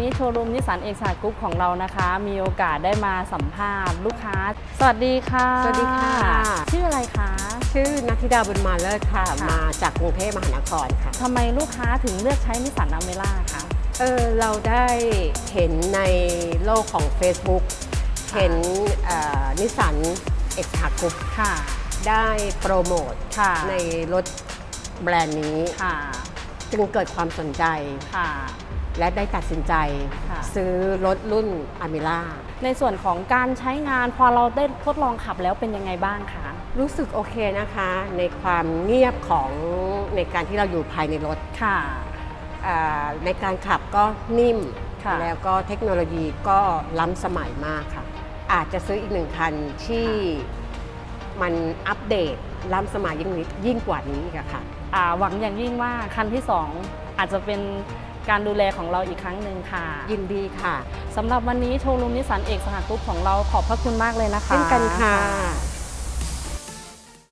นี้โชว์รูมนิสสันเอกสารกรุ๊ปของเรานะคะ มีโอกาสได้มาสัมภาษณ์ลูกค้า สวัสดีค่ะ สวัสดีค่ะ ชื่ออะไรคะ ชื่อนัทธิดาบุญมาเลิศค่ะค่ะ มาจากกรุงเทพมหานครค่ะทำไมลูกค้าถึงเลือกใช้นิสสันอเมร่าคะเออเราได้เห็นในโลกของ Facebook เห็นนิสสันเอ็กซ์ฮักรุ๊ปค่ะ ได้โปรโมทค่ะในรถแบรนด์นี้ค่ะจึงเกิดความสนใจค่ะ และได้ตัดสินใจค่ะ ซื้อรถรุ่นอ m ม r ่า ในส่วนของการใช้งานพอเราได้ทดลองขับแล้วเป็นยังไงบ้างคะ รู้สึกโอเคนะคะ ในความเงียบของในการที่เราอยู่ภายในรถค่ะ อ่าในการขับก็นิ่ม ค่ะ แล้วก็เทคโนโลยีก็ล้ำสมัยมากค่ะ อาจจะซื้ออีกหนึ่งคันที่มันอัปเดตล้ำสมัยยิ่งนิดยิ่งกว่านี้อีกอะค่ะ อ่าหวังอย่างยิ่งว่าคันที่ 2 อาจจะเป็น การดูแลของเราอีกครั้งหนึ่งค่ะ ยินดีค่ะสำหรับวันนี้โชว์รูมนิสสันเอกสหกรุ๊ปของเราขอบพระคุณมากเลยนะคะ เช่นกันค่ะ